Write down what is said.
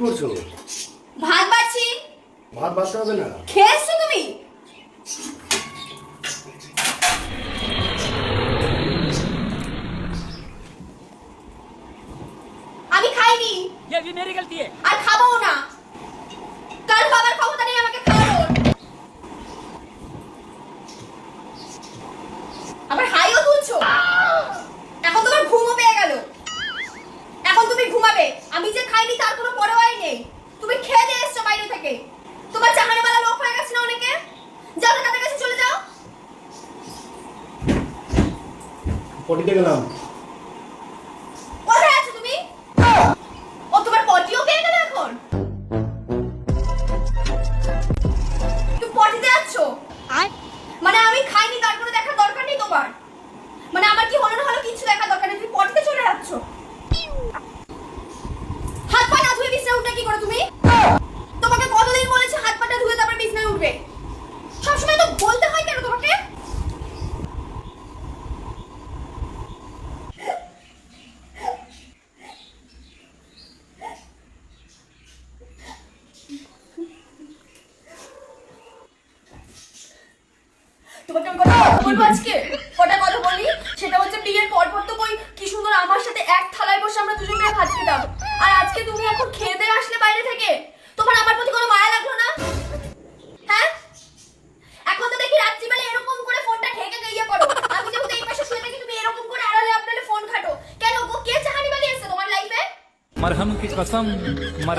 করছো ভাত বাড়ছি ভাত বাঁচতে হবে না খেয়ে এসছো তুমি আমি খাইনি ये भी मेरी गलती है আর খাবো না তার কোনো পরোয়াই নেই। তুমি খেয়ে দিয়ে এসছো বাইরে থেকে। তোমার চাহানি বেলা লোক হয়ে গেছে না অনেকে? যাও না তাদের কাছে চলে যাও। পটিতে গেলাম। কোথায় আছো তুমি? ও তোমার পটিও পেয়ে গেল এখন? তুমি পটিতে যাচ্ছ মানে আমি খাইনি তার কোনো দেখার দরকার নেই তোমার। মানে আমার কি হলো না হলো কিছু দেখার দরকার নেই। তুমি পটিতে চলে যাচ্ছ। আমার সাথে এক থালায় বসে আমরা দুজন মিলে তুমি এখন খেয়ে আসলে বাইরে থেকে। তোমার আমার প্রতি কোনো মায়া লাগল না? হ্যাঁ? এখন দেখি রাত্রিবেলা এরকম করে ফোনটা ঢেকে গিয়ে করো। আমি তুমি এরকম করে আড়ালে আপনার ফোন ঘাটো। কেন গো? কে চাহানি বালি তোমার লাইফে মারহাম কি কসম? মারহাম